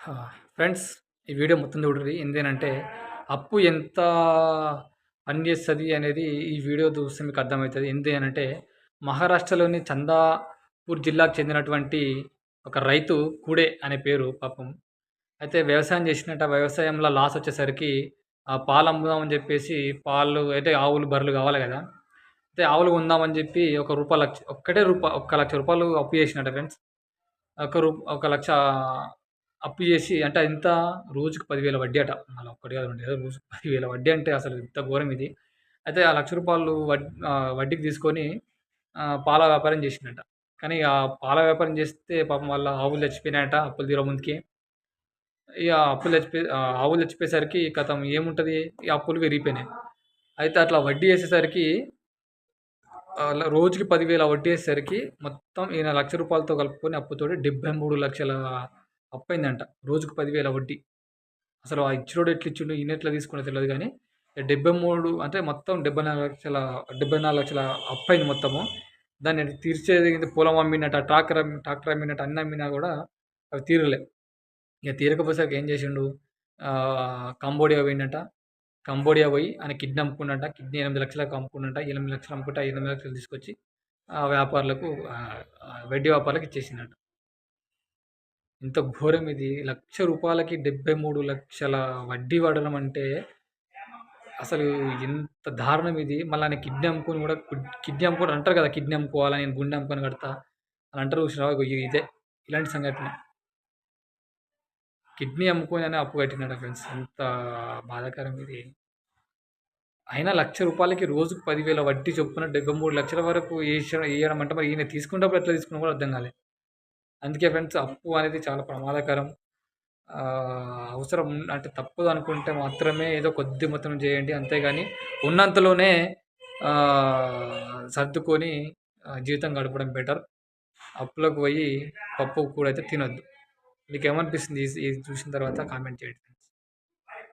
Friends ఈ video మొత్తం చూడండి ఎందుకంటే అప్పు ఎంత పని అనేది ఈ వీడియో చూస్తే మీకు అర్థమవుతుంది ఏంది మహారాష్ట్రలోని చందాపూర్ జిల్లాకు చెందినటువంటి ఒక రైతు కూడే అనే పేరు పాపం. అయితే వ్యవసాయం చేసినట వ్యవసాయంలో లాస్ వచ్చేసరికి ఆ పాలు అమ్ముదామని చెప్పేసి పాలు అయితే ఆవులు, బర్రెలు కావాలి కదా! అయితే ఆవులు కొందామని చెప్పి ఒక రూపాయి లక్ష ఒక్కటే రూపా ఒక్క లక్ష రూపాయలు అప్పు చేసినట్ట ఫ్రెండ్స్. ఒక రూ ఒక లక్ష అప్పు చేసి అంటే ఇంత రోజుకి పదివేల వడ్డీ అట. మళ్ళీ ఒక్కటి కాదు, రెండు కాదు రోజుకి 10,000 వడ్డీ అంటే అసలు ఇంత ఘోరం ఇది. అయితే ఆ లక్ష రూపాయలు వడ్డీ వడ్డీకి తీసుకొని పాల వ్యాపారం చేసిందట కానీ ఆ పాల వ్యాపారం చేస్తే పాపం వాళ్ళ ఆవులు చచ్చిపోయినాయట అప్పులు తీరక ముందుకి ఇక అప్పులు చచ్చిపోయి ఆవులు చచ్చిపోయేసరికి కథం ఏముంటది? ఈ అప్పులు పెరిగిపోయినాయి. అయితే అట్లా వడ్డీ వేసేసరికి రోజుకి పదివేల వడ్డీ వేసేసరికి మొత్తం ఈయన లక్ష రూపాయలతో కలుపుకొని అప్పుతోటి 73,00,000 అప్పయిందంట. రోజుకు పదివేల వడ్డీ. అసలు ఆ ఇచ్చినోడు ఎట్లా ఇచ్చిండు? ఈయన ఎట్లా తీసుకునే తెలియదు కానీ డెబ్బై మూడు అంటే మొత్తం 74,00,000 74,00,000 అప్పయింది మొత్తము. దాన్ని తీర్చేది పొలం అమ్మినట్టు ట్రాక్టర్ అమ్మి ట్రాక్టర్ అమ్మినట్టు అన్ని అమ్మినా కూడా అవి తీరలే. ఇక తీరకపోయేసరికి ఏం చేసిండు? కంబోడియా పోయిండట. కంబోడియా పోయి ఆయన కిడ్నీ అమ్ముకున్నాడట. కిడ్నీ 8,00,000కి అమ్ముకున్నాడట. 8,00,000 అమ్ముకుంటే ఎనిమిది లక్షలు తీసుకొచ్చి ఆ వ్యాపారులకు ఆహ్, వ్యాపారాలకు వడ్డీ వ్యాపారులకు ఎంత ఘోరం ఇది. లక్ష రూపాయలకి డెబ్బై మూడు లక్షల వడ్డీ పడడం అంటే అసలు ఎంత దారుణం ఇది. మళ్ళీ ఆయన కిడ్నీ అమ్ముకొని కూడా కిడ్నీ అమ్ముకొని అంటారు కదా! కిడ్నీ అమ్ముకోవాలా, నేను గుండె అమ్ముకొని కడతా అని అంటారు చూసినావా? ఇదే ఇలాంటి సంఘటన కిడ్నీ అమ్ముకొని అని అప్పు కట్టినాడు ఫ్రెండ్స్. ఎంత బాధాకరం ఇది. అయినా లక్ష రూపాయలకి రోజుకు పదివేల వడ్డీ చొప్పున 73,00,000 వరకు ఏష వేయడం అంటే మరి ఈయన తీసుకునేటప్పుడు ఎట్లా తీసుకున్నా కూడా అర్థం కాలేదు అందుకే ఫ్రెండ్స్ అప్పు అనేది చాలా ప్రమాదకరం. అవసరం అంటే తప్పదు అనుకుంటే మాత్రమే ఏదో కొద్ది మొత్తం చేయండి. అంతేగాని ఉన్నంతలోనే సర్దుకొని జీవితం గడపడం బెటర్. అప్పులకు పోయి పప్పు, కూడైతే తినొద్దు. మీకు ఏమనిపిస్తుంది ఇది చూసిన తర్వాత కామెంట్ చేయండి.